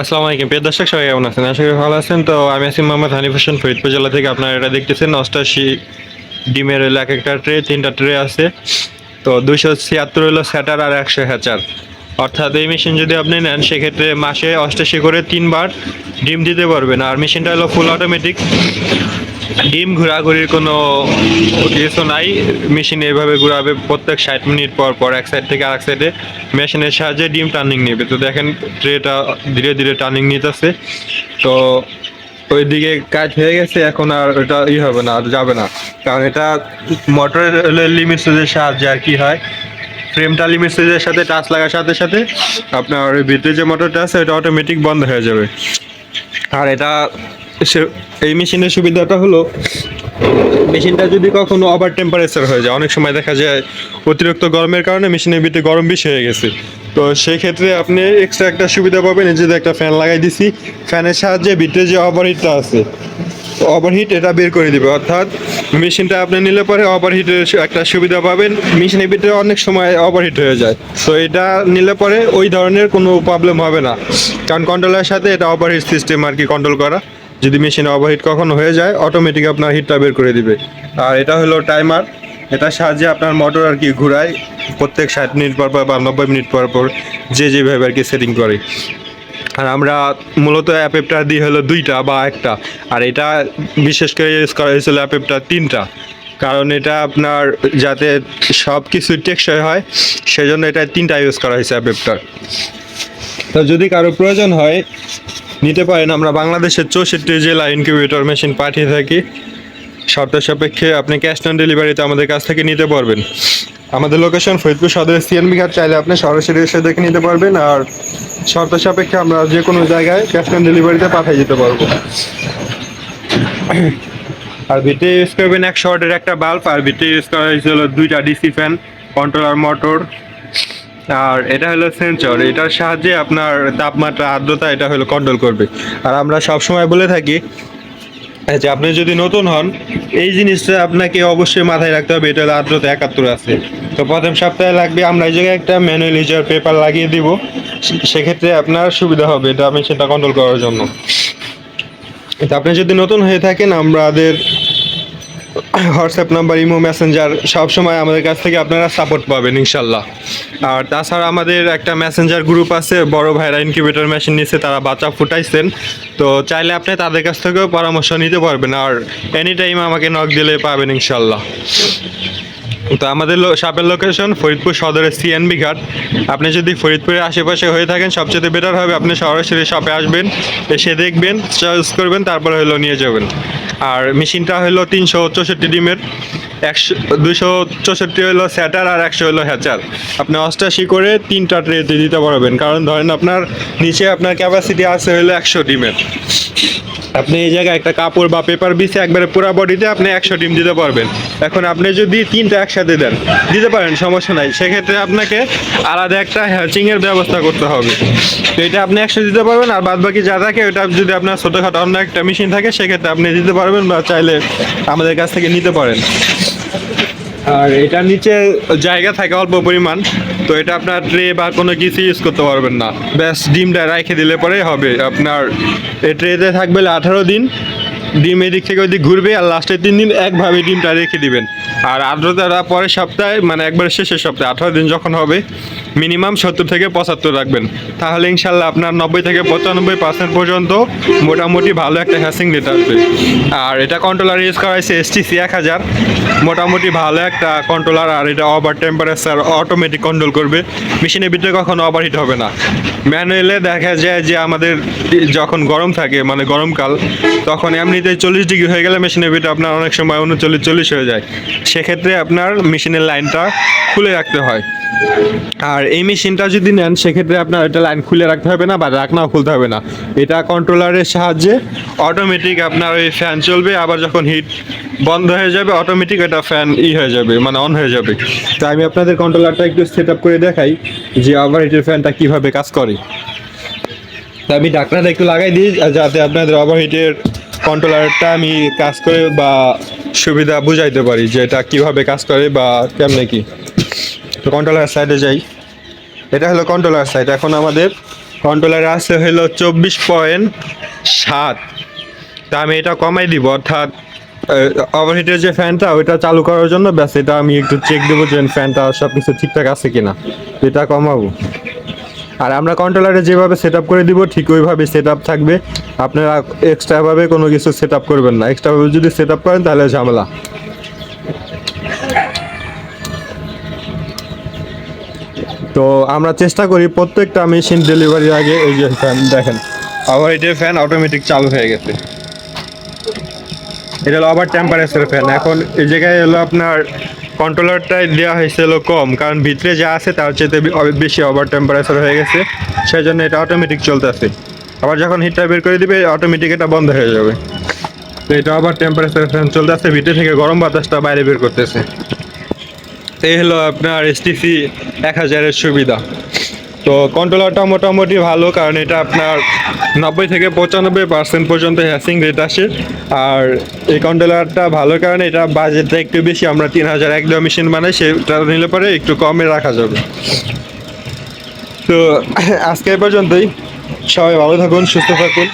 আসসালামু আলাইকুম। প্রিয় দর্শক, সবাই কেমন আছেন? আশা করি ভালো আছেন। তো আমি আছি মোহাম্মদ হানিফ হোসেন, ফরিদপুর জেলা থেকে। আপনারা এটা দেখতেছেন, অষ্টাশি ডিমের হলো এক একটা ট্রে, তিনটা ট্রে আছে। তো দুইশো ছিয়াত্তর হলো স্যাটার আর একশো হ্যাচার অর্থাৎ এই মেশিন যদি আপনি নেন, সেক্ষেত্রে মাসে অষ্টাশি করে তিনবার ডিম দিতে পারবেন। আর মেশিনটা হলো ফুল অটোমেটিক ডিম ঘোরাঘুরির কোনো কিছু নাই। মেশিন এইভাবে ঘোরাবে প্রত্যেক ষাট মিনিট পর পর, এক সাইড থেকে আরেক সাইডে মেশিনের সাহায্যে ডিম টার্নিং নেবে। তো দেখেন ট্রেটা ধীরে ধীরে টার্নিং নিতেছে। তো ওইদিকে কাজ হয়ে গেছে, এখন আর ওটা ই হবে না, আর যাবে না। কারণ এটা মোটরের লিমিট সাহায্যে আর কি হয় ফ্রেমটা লিমিট সুইচের সাথে টাচ লাগার সাথে সাথে আপনার ভিতরে যে মোটরটা আছে ওটা অটোমেটিক বন্ধ হয়ে যাবে। আর এটা এই মেশিনের সুবিধাটা হলো মেশিনটা যদি কখনো ওভার টেম্পারেচার হয়ে যায়, অনেক সময় দেখা যায় অতিরিক্ত গরমের কারণে মেশিনের ভিতরে গরম বেশি হয়ে গেছে। তো সেই ক্ষেত্রে আপনি এক্সট্রা একটা সুবিধা পাবেন যে একটা ফ্যান লাগাই দিছি ফ্যানের সাহায্যে ভিতরে যে ওভারহিটটা আছে ওভারহিট এটা বের করে দিবে। অর্থাৎ মেশিনটা আপনি নিলে পরে ওভারহিটের একটা সুবিধা পাবেন। মেশিনের ভিতরে অনেক সময় ওভারহিট হয়ে যায়। তো এটা নিলে পরে ওই ধরনের কোনো প্রবলেম হবে না। কারণ কন্ট্রোলের সাথে এটা ওভারহিট সিস্টেম আর কি কন্ট্রোল করা। যদি মেশিনে ওভারহিট কখনো হয়ে যায় অটোমেটিক আপনার হিটটা বের করে দিবে। আর এটা হলো টাইমার এটার সাহায্যে আপনার মোটর আর কি ঘুরায়। প্রত্যেক ষাট মিনিট পর পর বা নব্বই মিনিট পর পর যে যেভাবে আর কি সেটিং করে। আর আমরা মূলত অ্যাপেপটা দিয়ে হলো দুইটা বা একটা। আর এটা বিশেষ করে ইউজ করা হয়েছিল অ্যাপেপটা তিনটা। কারণ এটা আপনার যাতে সব কিছু টেকসই হয়, সেজন্য এটা তিনটা ইউজ করা হয়েছে অ্যাপেপটার তো যদি কারও প্রয়োজন হয়, নিতে পারেন। আমরা বাংলাদেশের চৌষট্টি জেলা ইনকিউবেটর মেশিন পাঠিয়ে থাকি। শর্ত সাপেক্ষে আপনি ক্যাশ অন ডেলিভারিতে আমাদের কাছ থেকে নিতে পারবেন। আমাদের লোকেশন ফরিদপুর সদরের সিএনবি ঘাট, চাইলে আপনি সরাসরি এসে দেখে নিতে পারবেন আর শর্ত সাপেক্ষে আমরা যে কোনো জায়গায় ক্যাশ অন ডেলিভারিতে পাঠিয়ে দিতে পারব। আর ভিতরে ইউজ করবেন এক শর্টের একটা বাল্ব আর ভিতরে ইউজ করা হয়েছিল দুইটা D C fan controller motor আর এটা হলো সেন্সর এটার সাহায্যে আপনার তাপমাত্রা, আর্দ্রতা এটা হলো কন্ট্রোল করবে। আর আমরা সব সময় বলে থাকি যে আপনি যদি নতুন হন, এই জিনিসটা আপনাকে অবশ্যই মাথায় রাখতে হবে, এটা হলো আর্দ্রতা একাত্তর আছে। তো প্রথম সপ্তাহে লাগবে, আমরা এই জায়গায় একটা ম্যানুয়াল ইজার পেপার লাগিয়ে দিব সেক্ষেত্রে আপনার সুবিধা হবে, এটা আমি সেটা কন্ট্রোল করার জন্য। আপনি যদি নতুন হয়ে থাকেন আমাদের হোয়াটসঅ্যাপ নাম্বার, ইমো, মেসেঞ্জার সবসময় আমাদের কাছ থেকে আপনারা সাপোর্ট পাবেন, ইনশাল্লাহ। আর তাছাড়া আমাদের একটা মেসেঞ্জার গ্রুপ আছে, বড় ভাইরা ইনকিউবেটর মেশিন নিয়েছে তারা বাচ্চা ফুটাইছেন। তো চাইলে আপনি তাদের কাছ থেকেও পরামর্শ নিতে পারবেন, আর এনি টাইম আমাকে নক দিলে পাবেন, ইনশাল্লাহ। তো আমাদের শপের লোকেশন ফরিদপুর সদরের সিএনবি ঘাট। আপনি যদি ফরিদপুরের আশেপাশে হয়ে থাকেন, সবচেয়ে বেটার হবে আপনি সরাসরি শপে আসবেন, এসে দেখবেন চয়েস করবেন, তারপরে হলো নিয়ে যাবেন। আর মেশিনটা হলো তিনশো চৌষট্টি ডিমের, একশো দুশো চৌষট্টি হলো স্যাটার আর একশো হলো হ্যাচার আপনি অষ্টাশি করে তিনটা ট্রেতে দিতে পারবেন। কারণ ধরেন আপনার নিচে আপনার ক্যাপাসিটি আছে হলো একশো ডিমের। আপনি এই জায়গায় একটা কাপড় বা পেপার বিছে একবারে পুরো বডিতে আপনি একশো ডিম দিতে পারবেন। এখন আপনি যদি তিনটা একসাথে দেন, দিতে পারেন, সমস্যা নাই। সেক্ষেত্রে আপনাকে আলাদা একটা হ্যাচিংয়ের ব্যবস্থা করতে হবে। তো এটা আপনি একশো দিতে পারবেন, আর বাদ বাকি যা থাকে ওটা যদি আপনার ছোটোখাটো অন্য একটা মেশিন থাকে, সেক্ষেত্রে আপনি দিতে পারবেন বা চাইলে আমাদের কাছ থেকে নিতে পারেন। আর এটা নিচে জায়গা থাকে অল্প পরিমাণ, তো এটা আপনার ট্রে বা কোনো কিছু ইউজ করতে পারবেন না। ব্যাস, ডিমটা রেখে দিলে পরে হবে। আপনার এই ট্রেতে থাকবে আঠারো দিন। ডিম এদিক থেকে ওদিক ঘুরবে আর লাস্টের তিন দিন একভাবে ডিমটা রেখে দিবেন। আর আর্দ্রতাটা পরের সপ্তাহে মানে একবারে শেষের সপ্তাহে, আঠারো দিন যখন হবে, মিনিমাম সত্তর থেকে পঁচাত্তর রাখবেন। তাহলে ইনশাল্লাহ আপনার নব্বই থেকে পঁচানব্বই পার্সেন্ট পর্যন্ত মোটামুটি ভালো একটা হ্যাসিং রেট আসবে। আর এটা কন্ট্রোলার ইউজ করা হয়েছে এস টি সি এক হাজার। মোটামুটি ভালো একটা কন্ট্রোলার আর এটা ওভার টেম্পারেচার অটোমেটিক কন্ট্রোল করবে। মেশিনের ভিতরে কখনো ওভারহিট হবে না। ম্যানুয়ালে দেখা যায় যে আমাদের যখন গরম থাকে মানে গরমকাল, তখন এমনিতে চল্লিশ ডিগ্রি হয়ে গেলে মেশিনের ভিতরে আপনার অনেক সময় উনচল্লিশ চল্লিশ হয়ে যায়। সেক্ষেত্রে আপনার মেশিনের লাইনটা খুলে রাখতে হয়। আর এই মেশিনটা যদি নেন, সেক্ষেত্রে আপনার এটা লাইন খুলে রাখতে হবে না বা রাখনাও খুলতে হবে না। এটা কন্ট্রোলারের সাহায্যে অটোমেটিক আপনার ওই ফ্যান চলবে, আবার যখন হিট বন্ধ হয়ে যাবে অটোমেটিক এটা ফ্যান ই হয়ে যাবে মানে অন হয়ে যাবে। তো আমি আপনাদের কন্ট্রোলারটা একটু সেট আপ করে দেখাই যে ওভার হিটের ফ্যানটা কীভাবে কাজ করে। তা আমি ঢাকনাটা একটু লাগাই দিই, যাতে আপনাদের ওভার হিটের কন্ট্রোলারটা আমি কাজ করে বা সুবিধা বুঝাইতে পারি যে এটা কীভাবে কাজ করে বা কেমনে কি। তো কন্ট্রোলার সাইডে যাই। এটা হলো কন্ট্রোলার সাইড এখন আমাদের কন্ট্রোলার আছে হলো চব্বিশ পয়েন্ট সাত। তা আমি এটা কমাই দিব, অর্থাৎ ওভারহিটের যে ফ্যানটা ওইটা চালু করার জন্য ব্যাস এটা আমি একটু চেক দেবো যে ফ্যানটা সব কিছু ঠিকঠাক আছে কিনা। এটা কমাবো। আর আমরা কন্ট্রোলারে যেভাবে সেট করে দিব, ঠিক ওইভাবে সেট থাকবে। আপনারা এক্সট্রাভাবে কোনো কিছু সেট করবেন না। এক্সট্রাভাবে যদি সেট করেন, তাহলে ঝামেলা। তো আমরা চেষ্টা করি প্রত্যেকটা মেশিন ডেলিভারির আগে এই যে ফ্যান দেখেন। আবার এটার ফ্যান অটোমেটিক চালু হয়ে গেছে। এটা হলো আবার টেম্পারেচার ফ্যান এখন এই জায়গায় হলো আপনার কন্ট্রোলারটাই দেওয়া হয়েছে হলো কম, কারণ ভিতরে যা আছে তার চেয়ে বেশি ওভার টেম্পারেচার হয়ে গেছে সেই জন্য এটা অটোমেটিক চলতে চলতেছে। আবার যখন হিটটা বের করে দিবে অটোমেটিক এটা বন্ধ হয়ে যাবে। তো এটা আবার টেম্পারেচার ফ্যান চলতেছে, ভিতরে থেকে গরম বাতাসটা বাইরে বের করতেছে। এই হলো আপনার এসটিসি এক হাজারের সুবিধা। তো কন্ট্রোলারটা মোটামুটি ভালো, কারণ এটা আপনার নব্বই থেকে পঁচানব্বই পার্সেন্ট পর্যন্ত হ্যাসিং রেট আসে। আর এই কন্ট্রোলারটা ভালো, কারণে এটা বাজেটটা একটু বেশি, আমরা তিন হাজার এক মেশিন বানাই, সেটা নিলে পরে একটু কমে রাখা যাবে। তো আজকে পর্যন্তই। সবাই ভালো থাকুন, সুস্থ থাকুন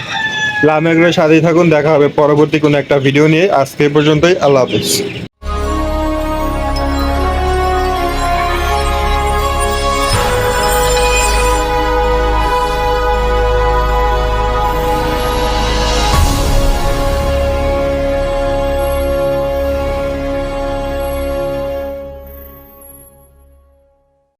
লামেগ্রের সাথেই থাকুন, দেখা হবে পরবর্তী কোনো একটা ভিডিও নিয়ে। আজকে পর্যন্তই, আল্লাহ হাফিজ।